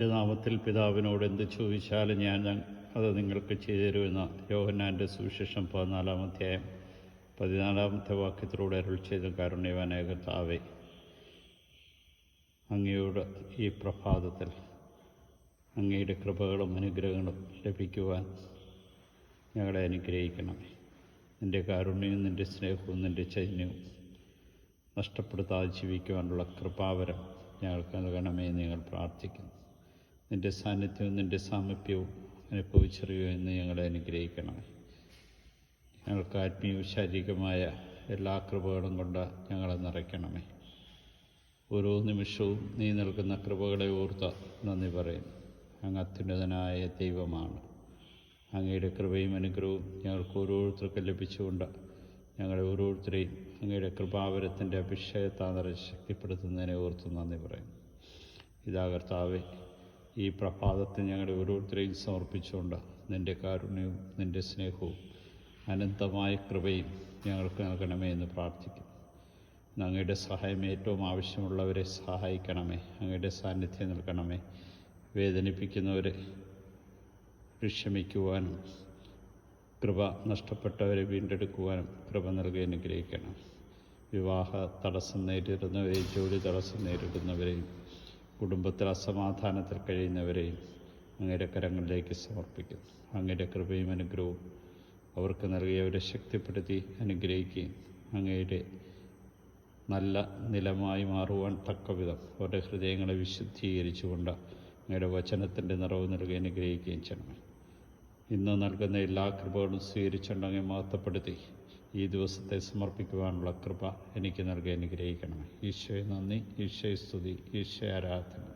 എന്റെ നാമത്തിൽ പിതാവിനോട് എന്ത് ചോദിച്ചാലും ഞാൻ അത് നിങ്ങൾക്ക് ചെയ്തു തരുമെന്ന യോഹന്നാന്റെ സുവിശേഷം പതിനാലാം അധ്യായം പതിനാലാമത്തെ വാക്യത്തിലൂടെ അരുൾ ചെയ്ത കാരുണ്യവനേകത്താവേ അങ്ങയുടെ അങ്ങയോട് ഈ പ്രഭാതത്തിൽ അങ്ങയുടെ കൃപകളും അനുഗ്രഹങ്ങളും ലഭിക്കുവാൻ ഞങ്ങളെ അനുഗ്രഹിക്കണമേ നിന്റെ കാരുണ്യവും നിന്റെ സ്നേഹവും നിന്റെ ചൈന്യവും നഷ്ടപ്പെടുത്താതെ ജീവിക്കുവാനുള്ള കൃപാവരം ഞങ്ങൾക്ക് നൽകണമേ നിങ്ങൾ പ്രാർത്ഥിക്കുന്നു. നിന്റെ സാന്നിധ്യവും നിന്റെ സാമീപ്യവും അനുഭവിച്ചറിയുക എന്ന് ഞങ്ങളെ അനുഗ്രഹിക്കണം. ഞങ്ങൾക്ക് ആത്മീയവും ശാരീരികമായ എല്ലാ കൃപകളും കൊണ്ട് ഞങ്ങളെ നിറയ്ക്കണമേ. ഓരോ നിമിഷവും നീ നൽകുന്ന കൃപകളെ ഓർത്ത് നന്ദി പറയുന്നു അങ്ങ് അത്യുന്നതനായ ദൈവമാണ്. അങ്ങയുടെ കൃപയും അനുഗ്രഹവും ഞങ്ങൾക്ക് ഓരോരുത്തർക്കും ലഭിച്ചുകൊണ്ട് ഞങ്ങളെ ഓരോരുത്തരെയും അങ്ങയുടെ കൃപാവരത്തിന്റെ അഭിഷേകത്താൽ നിറച്ച് ശക്തിപ്പെടുത്തുന്നതിനെ ഓർത്ത് നന്ദി പറയുന്നു ഇതാ കർത്താവെ ഈ പ്രഭാതത്തെ ഞങ്ങളുടെ ഓരോരുത്തരെയും സമർപ്പിച്ചുകൊണ്ട് നിന്റെ കാരുണ്യവും നിന്റെ സ്നേഹവും അനന്തമായ കൃപയും ഞങ്ങൾക്ക് നൽകണമേ എന്ന് പ്രാർത്ഥിക്കുന്നു ഞങ്ങളുടെ അങ്ങയുടെ സഹായം ഏറ്റവും ആവശ്യമുള്ളവരെ സഹായിക്കണമേ. അങ്ങയുടെ സാന്നിധ്യം നൽകണമേ. വേദനിപ്പിക്കുന്നവരെ ക്ഷമിക്കുവാനും കൃപ നഷ്ടപ്പെട്ടവരെ വീണ്ടെടുക്കുവാനും കൃപ നൽകി അനുഗ്രഹിക്കണം. വിവാഹ തടസ്സം നേരിടുന്നവരെയും ജോലി തടസ്സം നേരിടുന്നവരെയും കുടുംബത്തിൽ അസമാധാനത്തിൽ കഴിയുന്നവരെയും അങ്ങയുടെ കരങ്ങളിലേക്ക് സമർപ്പിക്കുന്നു അങ്ങയുടെ കൃപയും അനുഗ്രഹവും അവർക്ക് നൽകിയവരെ ശക്തിപ്പെടുത്തി അനുഗ്രഹിക്കുകയും അങ്ങയുടെ നല്ല നിലമായി മാറുവാൻ തക്കവിധം അവരുടെ ഹൃദയങ്ങളെ വിശുദ്ധീകരിച്ചുകൊണ്ട് അങ്ങയുടെ വചനത്തിന്റെ നിറവ് നൽകി അനുഗ്രഹിക്കുകയും ചെയ്യണമേ. ഇന്ന് നൽകുന്ന എല്ലാ കൃപകളും സ്വീകരിച്ചുണ്ടെങ്കിൽ മഹത്വപ്പെടുത്തി ഈ ദിവസത്തെ സമർപ്പിക്കുവാനുള്ള കൃപ എനിക്ക് നൽകി അനുഗ്രഹിക്കണമേ. ഈശോയെ നന്ദി ഈശോയെ സ്തുതി ഈശോ ആരാധന.